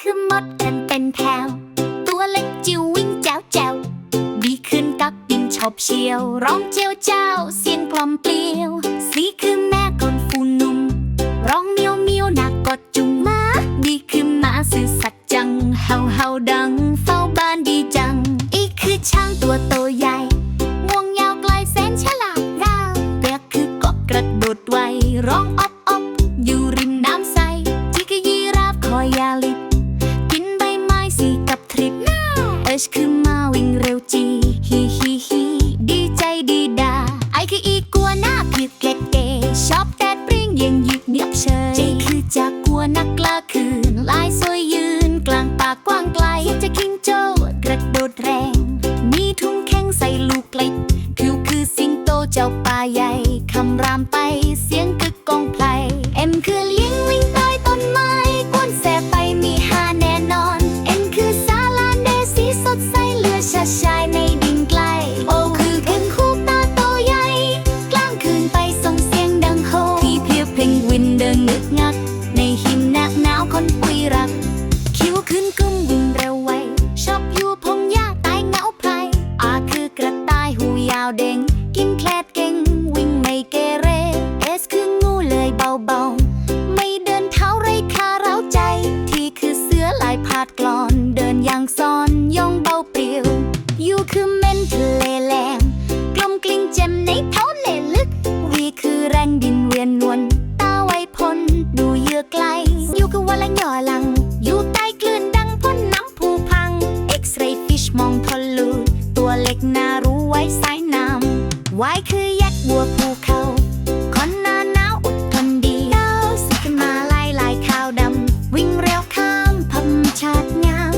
คือมดกันเป็นแถวตัวเล็กจิ๋ววิ่งแจ๋วแจ๋วดีขึ้นกับดินชอบเชียว ร้องเจียวเจ้า เสียงกล่อมเปลี่ยว สีคือแม่ก่อนฟูนุ่ม ร้องเมียวเมียวหนักกดจุงมาดีคือหมาสื่อสัตย์จังเห่าเห่าดัง เฝ้าบ้านดีจัง อีคือช้างตัวโตใหญ่ เอชคือมาวิ่งเร็วจีฮีฮีฮีดีใจดีดาไอคืออีกัวหน้าผิดเกล็ดเกชอบแดดปรี้งย็นหยิบเนียบเชยเจคือจากกัวนักกล้าคืน ลายสวยยืนกลางป่ากว้างไกลจะคิงโจกระโดดแรง มีทุ่งแข้งใส่ลูกเล็กผิวคือสิงโตเจ้าป่าใหญ่คำรามไปเสียงกึกกองไพลเอ็มคือาดกลอนเดินอย่างซอนย่องเบาเปลี่ยว อยู่คือเม่นทะเลแหลมกลมกลิ้งเจ็มในเท้าเลลึก วีคือแรงดินเวียนนวลตาไวพลดูเยือไกล อยู่คือวันละหย่อหลัง อยู่ใต้คลื่นดังพ่นน้ำผูพัง X-ray fish มองทะลุตัวเล็กน่ารู้ไว้สายน้ำวายคือยักษ์